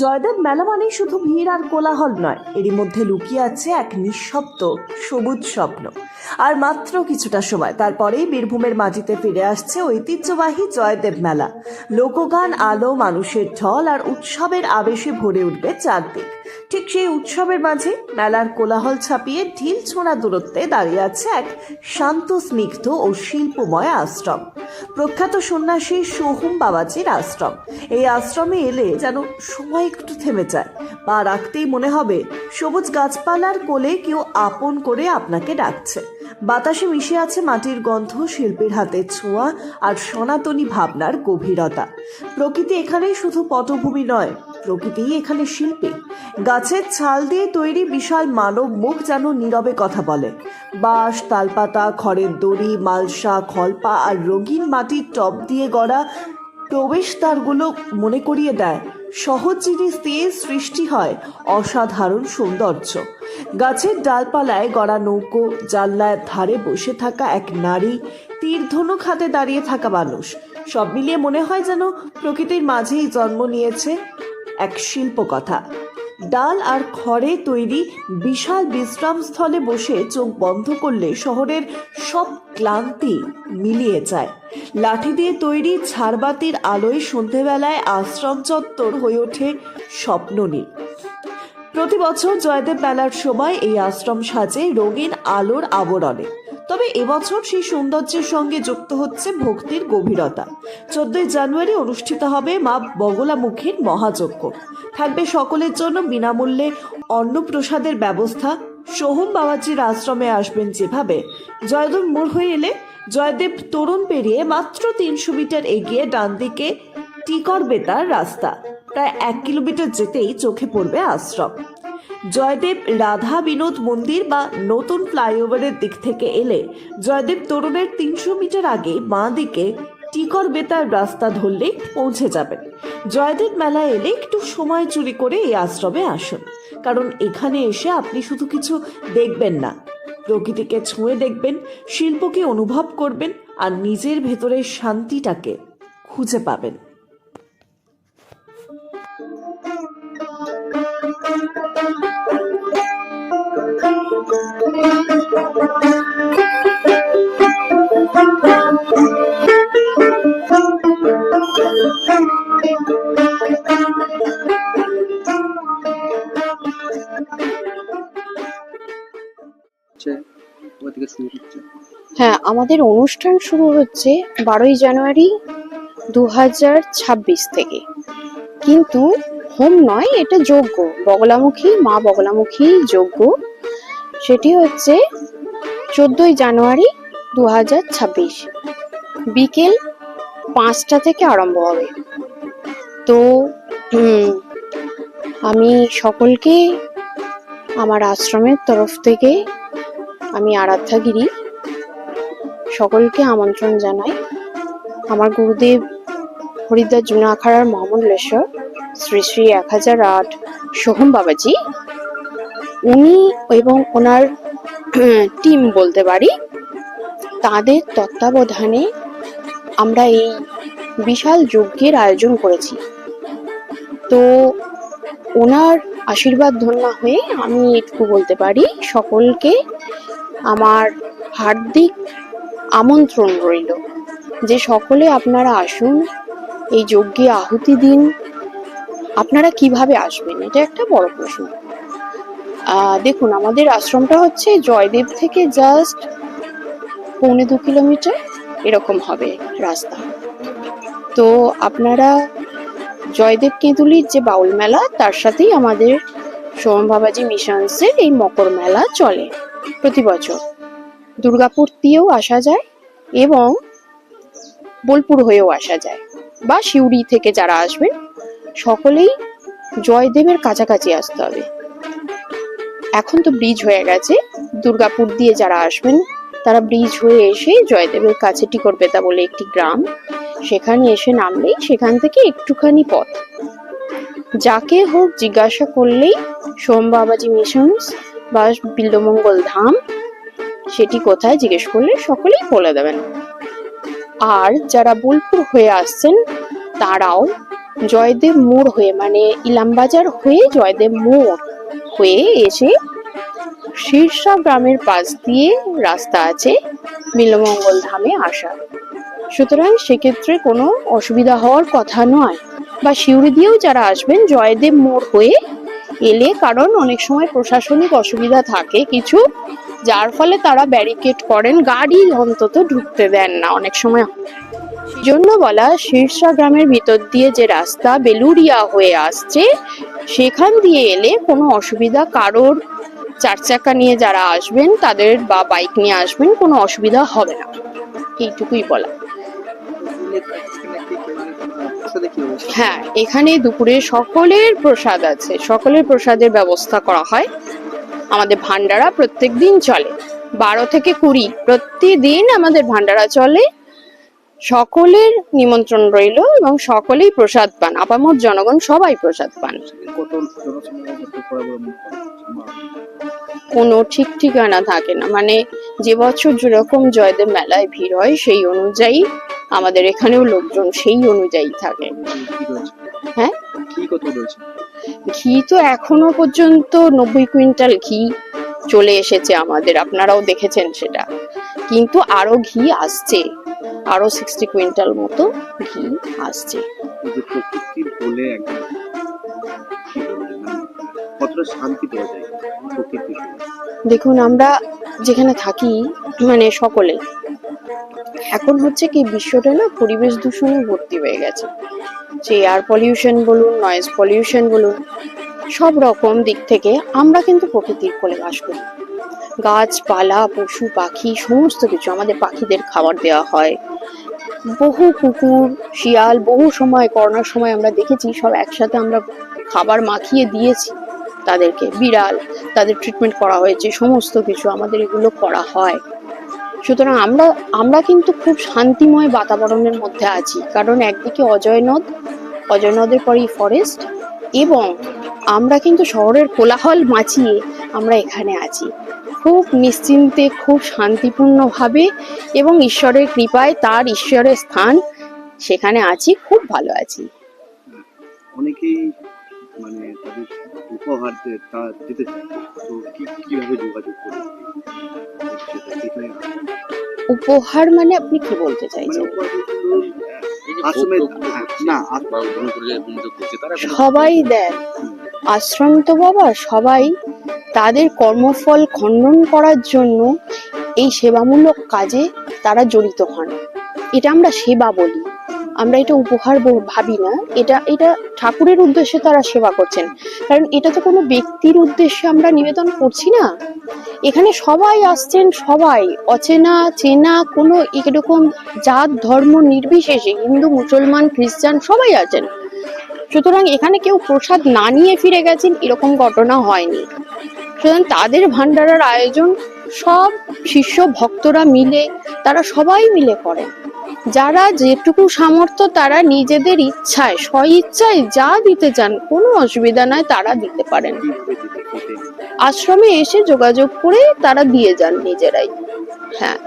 জয়দেব মেলা মানেই শুধু ভিড় আর কোলাহল নয়, এরই মধ্যে লুকিয়ে আছে এক নিঃশব্দ সবুজ স্বপ্ন। আর মাত্র কিছুটা সময়। তারপরেই বীরভূমের মাটিতে ফিরে আসছে ঐতিহ্যবাহী জয়দেব মেলা। লোকগান, আলো, মানুষের ঢল আর উৎসবের আবেশে ভরে উঠবে চারদিক। ঠিক সেই উৎসবের মাঝে মেলার কোলাহল ছাপিয়ে ঢিল ছোঁড়া দূরত্বে দাঁড়িয়ে আছে এক শান্ত, স্নিগ্ধ ও শিল্পময় আশ্রম। প্রখ্যাত সন্ন্যাসী সোহম বাবাজির আশ্রম। এই আশ্রমে এলে যেন সময় একটু থেমে যায়। পা রাখতেই মনে হবে, সবুজ গাছপালার কোলে কেউ আপন করে আপনাকে ডাকছে। বাতাসে মিশে আছে মাটির গন্ধ, শিল্পীর হাতের ছোঁয়া আর সনাতনী ভাবনার গভীরতা। প্রকৃতি এখানেই শুধু পটভূমি নয়, প্রকৃতিই এখানে শিল্পী। গাছের ছাল দিয়ে তৈরি বিশাল মানব মুখ যেন নীরবে কথা বলে। বাঁশ, তালপাতা, খড়ের দড়ি, মালসা, খলপা আর রঙিন মাটির টব দিয়ে গড়া প্রবেশদ্বারগুলো মনে করিয়ে দেয়, সহজ জিনিস দিয়ে সৃষ্টি হয় অসাধারণ সৌন্দর্য। গাছের ডালপালায় গড়া নৌকো, জানলার ধারে বসে থাকা এক নারী, তীর তীরধনুক হাতে দাঁড়িয়ে থাকা মানুষ। সব মিলিয়ে মনে হয় যেন প্রকৃতির মাঝেই জন্ম নিয়েছে এক শিল্পকথা। ডাল আর খড়ে তৈরি বিশাল বিশ্রামস্থলে বসে চোখ বন্ধ করলে শহরের সব ক্লান্তি মিলিয়ে যায়। লাঠি দিয়ে তৈরি ছাড়বাতির আলোয় সন্ধেবেলায় আশ্রম চত্বর হয়ে ওঠে স্বপ্ন স্বপ্ননীল। প্রতি বছর জয়দেব মেলার সময় এই আশ্রম সাজে রঙিন আলোর আবরণে। তবে এবছর সেই সৌন্দর্যের সঙ্গে যুক্ত হচ্ছে ভক্তির গভীরতা। চোদ্দই জানুয়ারি অনুষ্ঠিত হবে মা বগলামুখীর মহাযজ্ঞ। থাকবে সকলের জন্য বিনামূল্যে অন্নপ্রসাদের ব্যবস্থা। সোহম বাবাজির আশ্রমে আসবেন যেভাবে। জয়দেব মোড় হয়ে এলে জয়দেব তরুণ পেরিয়ে মাত্র তিনশো মিটার এগিয়ে ডান দিকে টিকর বেতার রাস্তা। প্রায় এক কিলোমিটার যেতেই চোখে পড়বে আশ্রম জয়দেব রাধা বিনোদ মন্দির বা নতুন ফ্লাইওভারের দিক থেকে এলে জয়দেব তরুণের তিনশো মিটার আগে বাঁ দিকে টিকর বেতার রাস্তা ধরলেই পৌঁছে যাবেন। জয়দেব মেলায় এলে একটু সময় চুরি করে এই আশ্রমে আসুন। কারণ এখানে এসে আপনি শুধু কিছু দেখবেন না। প্রকৃতিকে ছুঁয়ে দেখবেন, শিল্পকে অনুভব করবেন আর নিজের ভেতরের শান্তিটাকে খুঁজে পাবেন। হ্যাঁ আমাদের অনুষ্ঠান শুরু হচ্ছে বারোই জানুয়ারি দু হাজার ছাব্বিশ থেকে। কিন্তু হোম নয়, এটা যজ্ঞ। বগলামুখী, মা বগলামুখী যজ্ঞ সেটি হচ্ছে চোদ্দই জানুয়ারি দু হাজার ছাব্বিশ। বিকেল পাঁচটা থেকে আরম্ভ হবে। তো আমি সকলকে আমার আশ্রমের তরফ থেকে আমি আরাধ্যাগিরি সকলকে আমন্ত্রণ জানাই। আমার গুরুদেব হরিদ্বার জুনা আখাড়ার মহামণ্ডলেশ্বর শ্রী শ্রী এক হাজার আট সোহম বাবাজি উনি এবং ওনার টিম বলতে পারি, তাদের তত্ত্বাবধানে আমরা এই বিশাল যজ্ঞের আয়োজন করেছি। তো ওনার আশীর্বাদ ধন্য হয়ে আমি এটুকু বলতে পারি, সকলকে আমার হার্দিক আমন্ত্রণ রইল যে সকলে আপনারা আসুন, এই যজ্ঞে আহুতি দিন। আপনারা কীভাবে আসবেন? এটা একটা বড় প্রশ্ন। দেখুন, আমাদের আশ্রমটা হচ্ছে জয়দেব থেকে জাস্ট পৌনে দু কিলোমিটার, এরকম হবে রাস্তা। তো আপনারা জয়দেব কেঁদুলির যে বাউল মেলা, তার সাথেই আমাদের সোম বাবাজি মিশনসের এই মকর মেলা চলে প্রতি বছর। দুর্গাপুর দিয়েও আসা যায় এবং বোলপুর হয়েও আসা যায়, বা সিউড়ি থেকে যারা আসবেন, সকলেই জয়দেবের কাছাকাছি আসতে হবে। এখন তো ব্রিজ হয়ে গেছে। দুর্গাপুর দিয়ে যারা আসবেন, তারা ব্রিজ হয়ে এসে জয়দেবের কাছে টিকরবেতা বলে একটি গ্রাম। সেখানে এসে নামলেই সেখান থেকে একটুখানি পথ। যাকে হোক জিজ্ঞাসা করলেই সোম বাবাজি মিশনস বা বিল্লমঙ্গল ধাম, সেটি কোথায় জিজ্ঞেস করলে সকলেই বলে দেবেন। আর যারা বোলপুর হয়ে আসছেন, তারাও জয়দেব মোড় হয়ে মানে ইলামবাজার হয়ে জয়দেব মোড় হয়ে এসে শীর্ষা গ্রামের পাশ দিয়ে রাস্তা আছে মিলমঙ্গল ধামে আসা। সুতরাং সেক্ষেত্রে কোনো অসুবিধা হওয়ার কথা নয়। বা সিউড়ি দিয়েও যারা আসবেন, জয়দেব মোড় হয়ে এলে কারণ অনেক সময় প্রশাসনিক অসুবিধা থাকে কিছু, যার ফলে তারা ব্যারিকেড করেন, গাড়ি অন্তত ঢুকতে দেন না, অনেক সময় জন্য বলা শীর্ষা গ্রামের ভিতর দিয়ে যে রাস্তা বেলুরিয়া হয়ে আসছে, সেখান দিয়ে এলে কোনো অসুবিধা কারোর চার চাকা নিয়ে যারা আসবেন, তাদের বা বাইক নিয়ে আসবেন, কোনো অসুবিধা হবে না। এইটুকুই বলা। হ্যাঁ এখানে দুপুরে সকলের প্রসাদ আছে। সকলের প্রসাদের ব্যবস্থা করা হয়। আমাদের ভান্ডারা প্রত্যেক দিন চলে। বারো থেকে কুড়ি প্রতিদিন আমাদের ভান্ডারা চলে। সকলের নিমন্ত্রণ রইল এবং সকলেই প্রসাদ পান। আপামর জনগণ সবাই প্রসাদ পান? কোনো ঠিক ঠিকানা থাকে না। মানে যে বছর যেরকম জয়দেব মেলায় ভিড় হয়, সেই অনুযায়ী আমাদের এখানেও লোকজন সেই অনুযায়ী থাকে। হ্যাঁ? ঘি তো এখনও পর্যন্ত নব্বই কুইন্টাল ঘি চলে এসেছে আমাদের। আপনারাও দেখেছেন সেটা। কিন্তু আরও ঘি আসছে। আরও সিক্সটি কুইন্টাল মতো ঘি আসছে। দেখুন আমরা যেখানে থাকি মানে সকলে এখন হচ্ছে কি বিশ্বটা না পরিবেশ দূষণে ভর্তি হয়ে গেছে। যে এয়ার পলিউশন বলুন নয়েজ পলিউশন বলুন সব রকম দিক থেকে আমরা কিন্তু প্রকৃতির কোলে বাস করি। গাছপালা পশু পাখি সমস্ত কিছু আমাদের পাখিদের খাবার দেওয়া হয়। বহু কুকুর, শিয়াল, বহু সময়, করোনার সময় আমরা দেখেছি, সব একসাথে আমরা খাবার মাখিয়ে দিয়েছি তাদেরকে। বিড়াল, তাদের ট্রিটমেন্ট করা হয়েছে, সমস্ত কিছু আমাদের এগুলো করা হয়। সুতরাং আমরা আমরা কিন্তু খুব শান্তিময় বাতাবরণের মধ্যে আছি, কারণ একদিকে অজয় নদ, অজয় নদের পরেই ফরেস্ট এবং আমরা কিন্তু শহরের কোলাহল বাঁচিয়ে আমরা এখানে আছি। খুব নিশ্চিন্তে খুব শান্তিপূর্ণভাবে এবং ঈশ্বরের কৃপায় তার ঈশ্বরের স্থান সেখানে আছি খুব ভালো আছি। অনেকেই মানে তাদের উপহার দিতে চায়। তো কীভাবে যোগাযোগ করবে? উপহার মানে আপনি কি বলতে মানে চাইছেন আশ্রমে হ্যাঁ, না সবাই দেন। আশ্রম তো বাবা, সবাই তাদের কর্মফল খণ্ডন করার জন্য এই সেবামূলক কাজে তারা জড়িত হন। এটা আমরা সেবা বলি। আমরা এটা উপহার ভাবি না। এটা এটা ঠাকুরের উদ্দেশ্যে তারা সেবা করছেন। কারণ এটা তো কোনো ব্যক্তির উদ্দেশ্যে আমরা নিবেদন করছি না। এখানে সবাই আসছেন, সবাই। অচেনা, চেনা, কোনো এরকম জাত, ধর্ম, নির্বিশেষে হিন্দু, মুসলমান, খ্রিস্টান সবাই আছেন। সুতরাং এখানে কেউ প্রসাদ না নিয়ে ফিরে গেছেন, এরকম ঘটনা হয়নি। সুতরাং তাদের ভান্ডারার আয়োজন, সব শিষ্য ভক্তরা মিলে, তারা সবাই মিলে করেন যারা যেটুকু সামর্থ্য, তারা নিজেদের ইচ্ছায় স্ব ইচ্ছায় যা দিতে চান, কোনো অসুবিধা নয়, তারা দিতে পারেন। আশ্রমে এসে যোগাযোগ করে তারা দিয়ে যান নিজেরাই। হ্যাঁ।